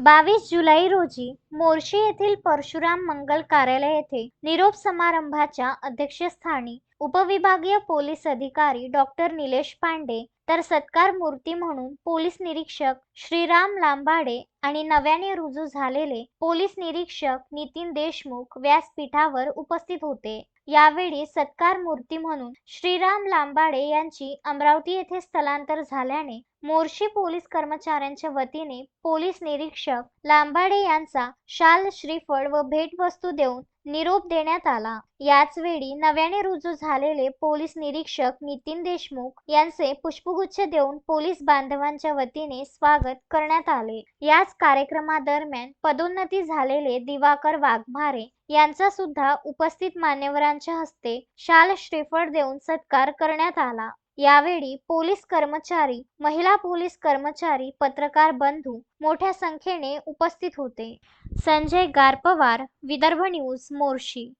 बावीस जुलै रोजी मोर्शी येथील परशुराम मंगल कार्यालय येथे निरोप समारंभाच्या अध्यक्षस्थानी उपविभागीय पोलीस अधिकारी डॉक्टर निलेश पांडे तर सत्कार मूर्ती म्हणून पोलीस निरीक्षक श्रीराम लांबाडे आणि नव्याने रुजू झालेले पोलीस निरीक्षक नितीन देशमुख व्यासपीठावर उपस्थित होते. यावेळी सत्कार मूर्ती म्हणून श्रीराम लांबाडे यांची अमरावती येथे स्थलांतर झाल्याने मोर्शी पोलीस कर्मचाऱ्यांच्या वतीने पोलीस निरीक्षक लांबाडे यांचा शाल श्रीफळ व भेटवस्तू देऊन निरोप देण्यात आला. याचवेळी नव्याने रुजू झालेले पोलीस निरीक्षक नितीन देशमुख यांचे पुष्पगुच्छ देऊन पोलीस बांधवांच्या वतीने स्वागत करण्यात आले. याच कार्यक्रमादरम्यान पदोन्नती झालेले दिवाकर वाघमारे यांचा सुद्धा उपस्थित मान्यवरांच्या हस्ते शाल श्रीफळ देऊन सत्कार करण्यात आला. यावेळी पोलीस कर्मचारी महिला पोलीस कर्मचारी पत्रकार बंधू मोठ्या संख्येने उपस्थित होते. संजय गारपवार विदर्भ न्यूज मोर्शी.